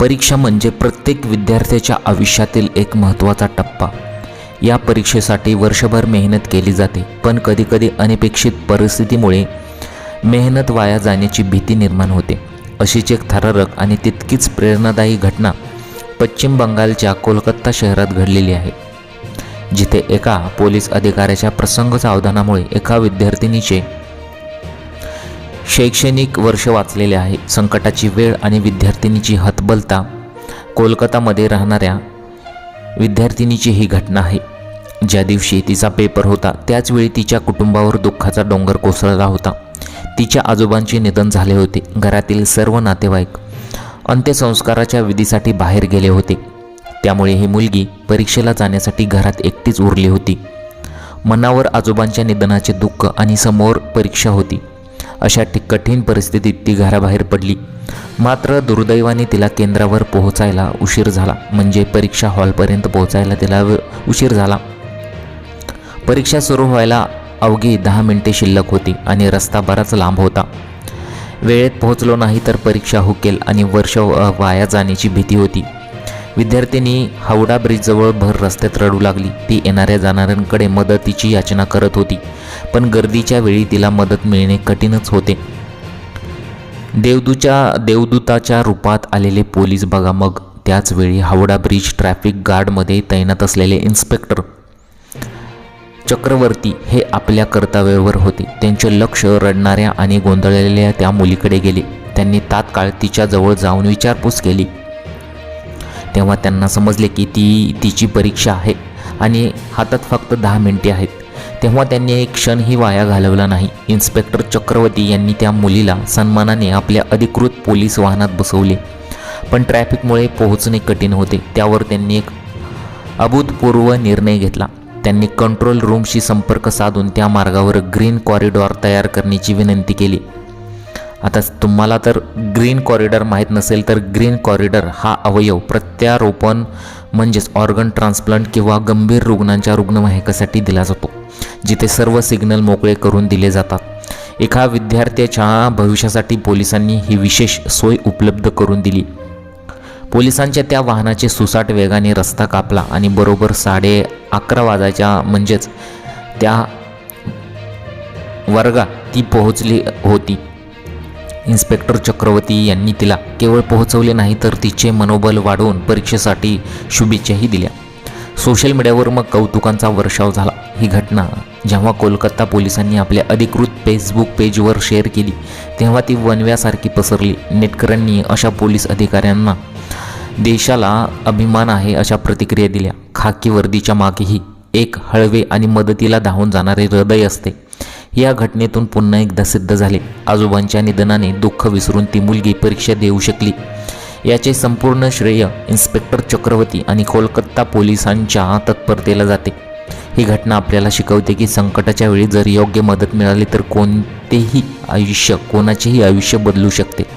परीक्षा म्हणजे प्रत्येक विद्यार्थ्याच्या आयुष्यातील एक महत्त्वाचा टप्पा. या परीक्षेसाठी वर्षभर मेहनत केली जाते पण कधीकधी अनपेक्षित परिस्थितीमुळे मेहनत वाया जाण्याची भीती निर्माण होते. अशीच एक थरारक आणि तितकीच प्रेरणादायी घटना पश्चिम बंगालच्या कोलकाता शहरात घडलेली आहे जिथे एका पोलीस अधिकाऱ्याच्या प्रसंग सावधानामुळे एका विद्यार्थिनीचे शैक्षणिक वर्ष वाचलेले आहे. संकटाची वेळ आणि विद्यार्थिनीची हतबलता कोलकातामध्ये राहणाऱ्या विद्यार्थिनीची ही घटना आहे. ज्या दिवशी तिचा पेपर होता त्याचवेळी तिच्या कुटुंबावर दुःखाचा डोंगर कोसळला होता. तिच्या आजोबांचे निधन झाले होते. घरातील सर्व नातेवाईक अंत्यसंस्काराच्या विधीसाठी बाहेर गेले होते. त्यामुळे ही मुलगी परीक्षेला जाण्यासाठी घरात एकटीच उरली होती. मनावर आजोबांच्या निधनाचे दुःख आणि समोर परीक्षा होती. अशा कठीण परिस्थितीत ती घराबाहेर पडली. मात्र दुर्दैवाने तिला केंद्रावर पोहोचायला उशीर झाला. म्हणजे परीक्षा हॉलपर्यंत पोहोचायला तिला उशीर झाला. परीक्षा सुरू व्हायला अवघी दहा मिनिटे शिल्लक होती आणि रस्ता बराच लांब होता. वेळेत पोहोचलो नाही तर परीक्षा हुकेल आणि वर्ष वाया जाण्याची भीती होती. विद्यार्थिनी हावडा ब्रिजजवळ भर रस्त्यात रडू लागली. ती येणाऱ्या जाणाऱ्यांकडे मदतीची याचना करत होती पण गर्दीच्या वेळी तिला मदत मिळणे कठीणच होते. देवदूच्या देवदूताच्या रूपात आलेले पोलीस बघा मग. त्याच वेळी हावडा ब्रिज ट्रॅफिक गार्डमध्ये तैनात असलेले इन्स्पेक्टर चक्रवर्ती हे आपल्या कर्तव्यावर होते. त्यांचे लक्ष रडणाऱ्या आणि गोंधळलेल्या त्या मुलीकडे गेले. त्यांनी तात्काळ तिच्याजवळ जाऊन विचारपूस केली. तेव्हा त्यांना समजले की ती तिची परीक्षा आहे आणि हातात फक्त दहा मिनिटे आहेत. तेव्हा त्यांनी एक क्षणही वाया घालवला नाही. इन्स्पेक्टर चक्रवर्ती यांनी त्या मुलीला सन्मानाने आपल्या अधिकृत पोलीस वाहनात बसवले. पण ट्रॅफिकमुळे पोहोचणे कठीण होते. त्यावर त्यांनी एक अभूतपूर्व निर्णय घेतला. त्यांनी कंट्रोल रूमशी संपर्क साधून त्या मार्गावर ग्रीन कॉरिडॉर तयार करण्याची विनंती केली. आता तुम्हाला तर ग्रीन कॉरिडॉर माहीत नसेल तर ग्रीन कॉरिडॉर हा अवयव प्रत्यारोपण म्हणजेच ऑर्गन ट्रान्सप्लांट किंवा गंभीर रुग्णांच्या रुग्णवाहिकेसाठी दिला जातो जिथे सर्व सिग्नल मोकळे करून दिले जातात. एका विद्यार्थ्याच्या भविष्यासाठी पोलिसांनी ही विशेष सोय उपलब्ध करून दिली. पोलिसांच्या त्या वाहनाचे सुसाट वेगाने रस्ता कापला आणि बरोबर साडे अकरा वाजायच्या म्हणजेच त्या वर्गात ती पोहोचली होती. इन्स्पेक्टर चक्रवर्ती यांनी तिला केवळ पोहोचवले नाही तर तिचे मनोबल वाढवून परीक्षेसाठी शुभेच्छाही दिल्या. सोशल मीडियावर मग कौतुकांचा वर्षाव झाला. ही घटना जेव्हा कोलकाता पोलिसांनी आपल्या अधिकृत फेसबुक पेजवर शेअर केली तेव्हा ती वनव्यासारखी पसरली. नेटकऱ्यांनी अशा पोलीस अधिकाऱ्यांना देशाला अभिमान आहे अशा प्रतिक्रिया दिल्या. खाकी वर्दीच्या मागेही एक हळवे आणि मदतीला धावून जाणारे हृदय असते. या घटनेतून पुन्हा एकदा सिद्ध झाले. आजोबांच्या निधनाने दुःख विसरून ती मुलगी परीक्षा देऊ शकली. याचे संपूर्ण श्रेय इन्स्पेक्टर चक्रवर्ती आणि कोलकाता पोलिसांच्या तत्परतेला जाते. ही घटना आपल्याला शिकवते की संकटाच्या वेळी जर योग्य मदत मिळाली तर कोणतेही आयुष्य कोणाचेही आयुष्य बदलू शकते.